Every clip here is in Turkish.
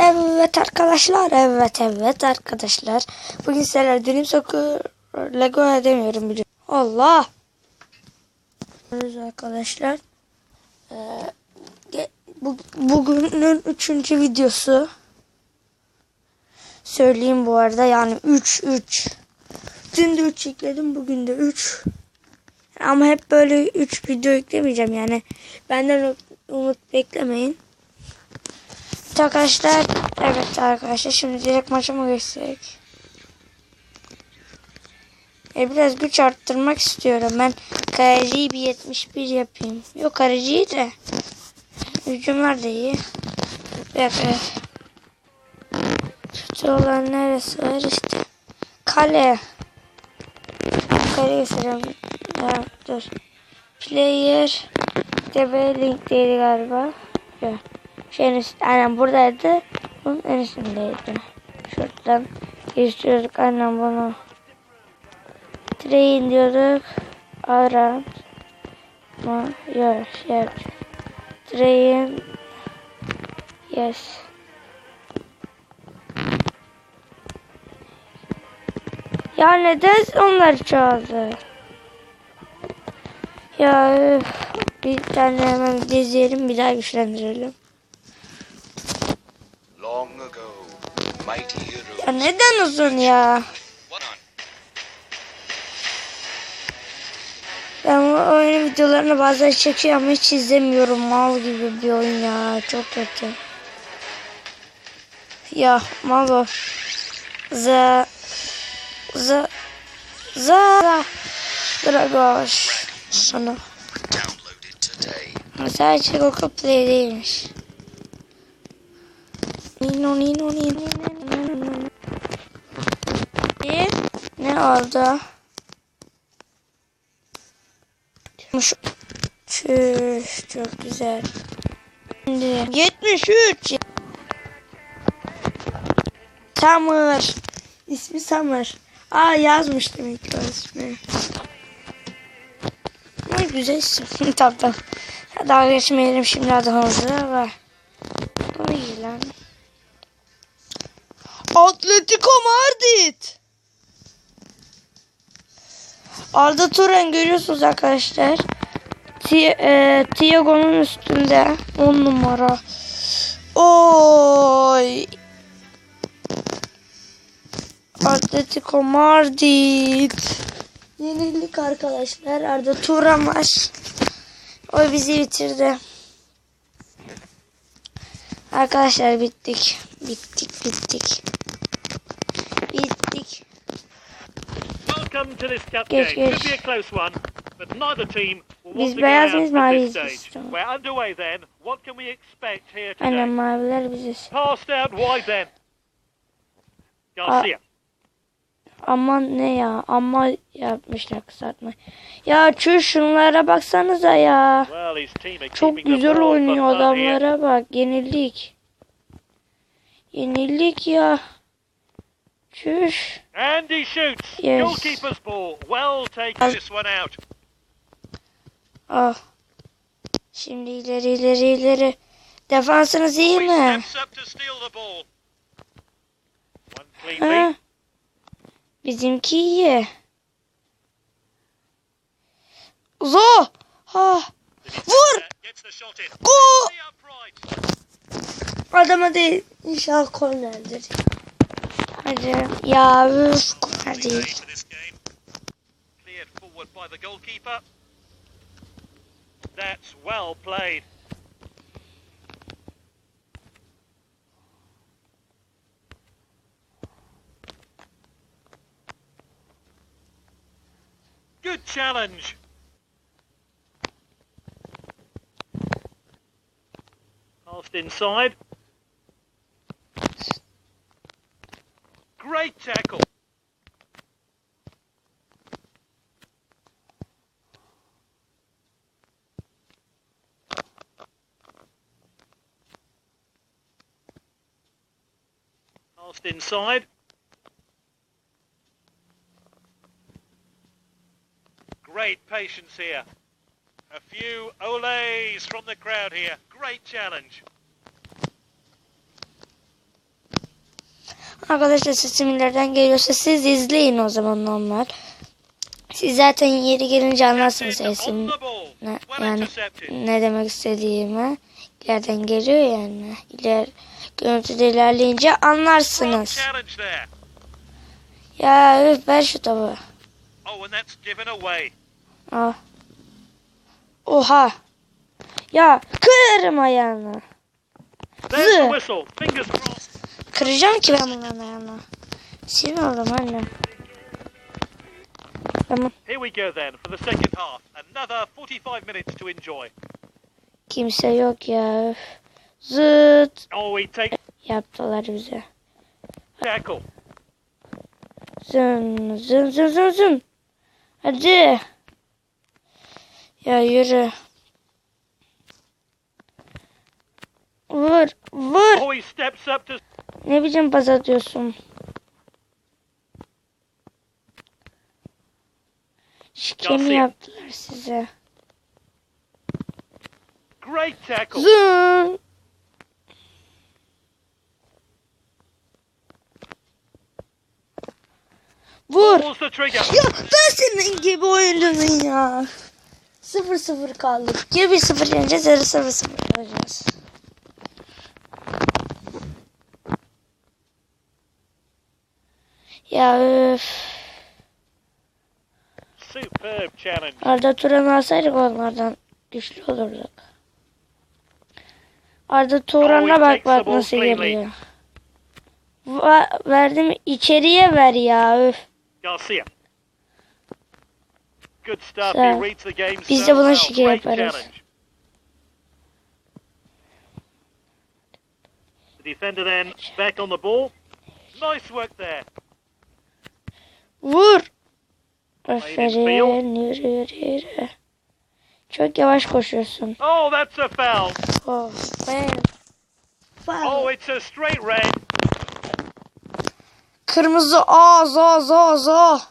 Evet arkadaşlar, evet evet arkadaşlar. Bugün sizlerle Dream Soccer Lego edemiyorum biliyorum. Allah. Evet arkadaşlar. Bu, bugünün üçüncü videosu. Söyleyeyim bu arada yani 3 3. Dün de 3 yükledim bugün de 3. Ama hep böyle 3 video yüklemeyeceğim yani. Benden umut beklemeyin. Evet arkadaşlar. Evet arkadaşlar şimdi direkt maçıma geçsek. E biraz güç arttırmak istiyorum. Ben kaleciyi bir 71 yapayım. Yok kaleciyi de. Hücumlar da iyi. Evet evet. Kötü olan neresi var işte. Kale. Kale göstereyim. Evet, dur. Player. DB linkteydi galiba. Yok. Şeyin üstü, aynen buradaydı. Bunun en üstündeydi. Şuradan geçiyorduk aynen bunu. Train diyorduk. Around. Ma, yok, şey. Train. Yes. Ya neden onlar çaldı? Ya üf. bir tane hemen gezelim bir daha güçlendirelim. Long ago, mighty heroes. Ya neden uzun ya? Ben bu oyunun videolarını bazen çekiyorum ama hiç izlemiyorum. Mal gibi bir oyun ya. Çok kötü. Ya mal o. Za. Za. Za. Dragoş. Sana. Sadece Google Play değilmiş. Nino nino nino nino. Ne? Ne oldu? Çüş, çok güzel. Şimdi 73. Summer. İsmi Summer. Aa yazmış demek ki o ismi. Ay güzel isim. tamam Daha geçmeyelim şimdi adamımızda var. Bu iyi lan. Atletico Madrid. Arda Turan görüyorsunuz arkadaşlar. E, Thiago'nun üstünde 10 numara. Oy. Atletico Madrid. Yenildik arkadaşlar. Arda Turan var. O bizi bitirdi. Arkadaşlar. Bittik bittik. Bittik. Welcome to this cup Geç, game. geç. Could be a close one, but neither team will Biz beyaz mıyız, maviyiz this biz? stage. Tamam. We're underway then. What can we expect here Aynen maviler biziz. Passed out wide then. Garcia. Aman ne ya. Ama yapmışlar kısaltma. Ya şu şunlara baksanıza ya. Çok güzel oynuyor adamlara bak. Yenildik. Yenildik ya. Çüş. And he shoots. Yes. Goalkeeper's ball. Well taken this one out. Ah. Şimdi ileri ileri ileri. Defansınız iyi mi? Ha? Bizimki iyi. Zo! Ha! Vur! Go! Adama değil. İnşallah kornerdir. Hadi. Ya üf korner Play değil. for this game. Cleared forward by the goalkeeper. That's well played. Good challenge. Passed inside. Great tackle. Passed inside. Great patience here. A few olays from the crowd here. Great challenge. Arkadaşlar sesim ileriden geliyorsa siz izleyin o zaman normal. Siz zaten yeri gelince anlarsınız sesim ne, yani ne demek istediğimi. İleriden geliyor yani. İler, görüntüde ilerleyince anlarsınız. Ya üf, ver şu topu. Oh. Al. Oha. Ya kırarım ayağını. Zı. Kıracağım ki ben bunların ayağını. Sinir oldum anne. Tamam. Here we go then for the second half. Another 45 minutes to enjoy. Kimse yok ya. Zıt Oh, we take yaptılar bize. tackle. Zın zın zın zın zın. Hadi. Ya yürü. Vur vur. Oh, he steps up to Ne biçim pas atıyorsun? Şike mi yaptılar size? great tackle. Zın. Vur. Ya ben senin gibi oyuncunum ya. 0-0 kaldık. Ya 1-0 yeneceğiz ya da 0-0 olacağız. Ya öf. Superb challenge. Arda Turan'ı alsaydık onlardan güçlü olurduk. Arda Turan'a bak bak nasıl geliyor. Va- verdim içeriye ver ya öf. Game Biz de buna şike yaparız. defender then back on the ball. Nice work there. Vur. Aferin. Yürü yürü yürü. Çok yavaş koşuyorsun. Oh, that's a foul. Oh, ben. Oh, it's a straight red. Kırmızı az az az az.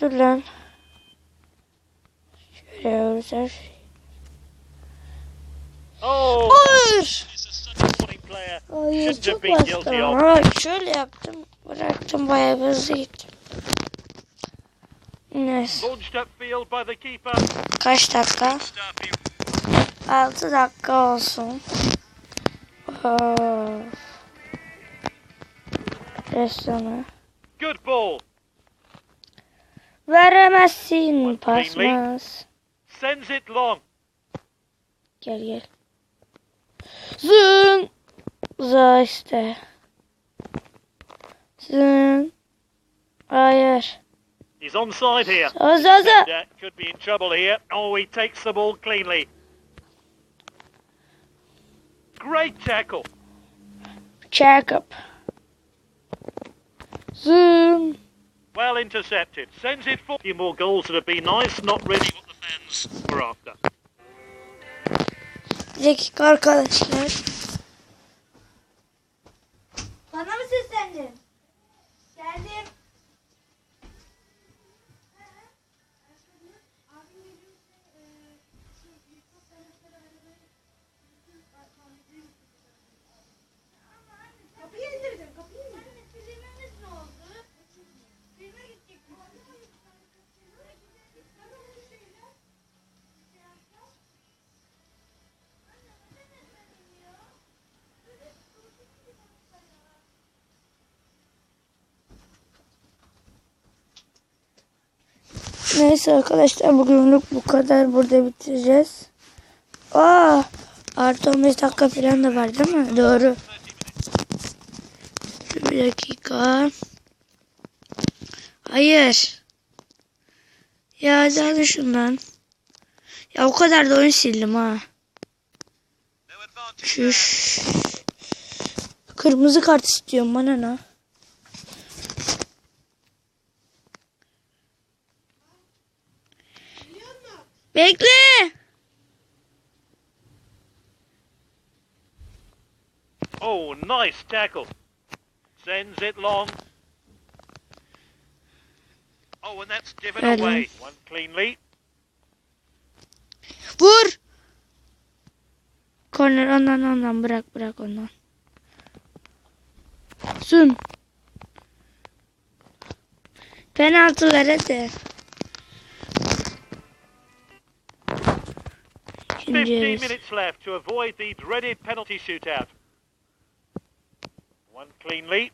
Dur lan. Şöyle yapacağız. Oh, Hayır. Hayır çok bastım. Ama şöyle yaptım. Bıraktım bayağı bir hızlı gittim. Neyse. Kaç dakika? Stuff. He 6 dakika olsun. Oh. Ressamı. Good ball. Veremezsin pasmaz. Sends it long. Gel gel. Zın. Za işte. Zın. Hayır. He's onside here. Za za za. Defender could be in trouble here. Oh, he takes the ball cleanly. Great tackle. Check up. Zın. Well intercepted. Sends it for a few more goals would have been nice. Not really what the fans were after. Bir arkadaşlar. Bana mı seslendin? Neyse arkadaşlar bugünlük bu kadar. Burada bitireceğiz. Aa, artı 15 dakika falan da var değil mi? Doğru. Bir dakika. Hayır. Ya hadi şundan. Ya o kadar da oyun sildim ha. Çüş. Kırmızı kart istiyorum bana ne? Bekle. Oh, nice tackle. Sends it long. Oh, and that's given Hello. away. One cleanly. Vur. Korner ondan ondan bırak bırak ondan. Sun. Penaltılar hadi. İkinci 15 minutes left to avoid the dreaded penalty shootout. One clean leap.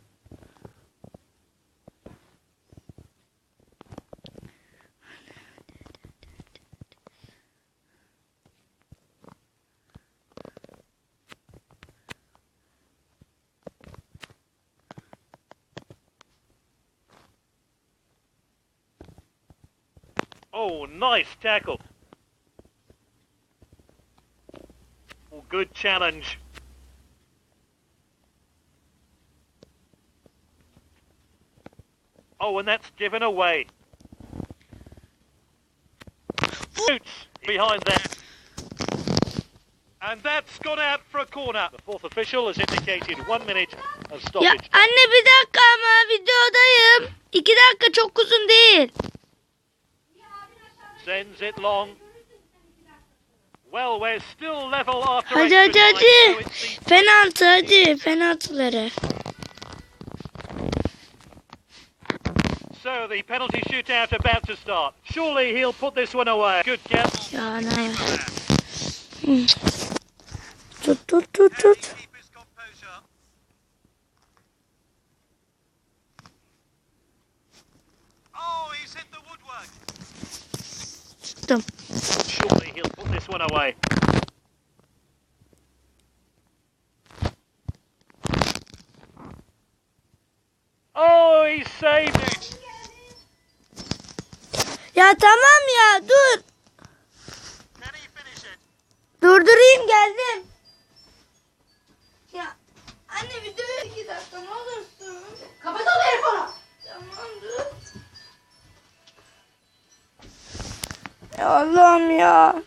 Oh, nice tackle. Good challenge. Oh, and that's given away. Shoots behind that. And that's gone out for a corner. The fourth official has indicated one minute of Ya stoppage. anne bir dakika ama videodayım. İki dakika çok uzun değil. Sends it long. Well, we're still level after Hadi extra hadi time, hadi. so it's the Penaltı hadi penaltıları. So the penalty shootout about to start. Surely he'll put this one away. Good guess. Ya ne Hmm. Tut tut tut tut. Keep one away. Oh, he saved it. Ya tamam ya dur. Durdurayım geldim. Ya anne videoya iki dakika ne olursun. Kapat o telefonu. Tamam dur. Ya Allah'ım ya.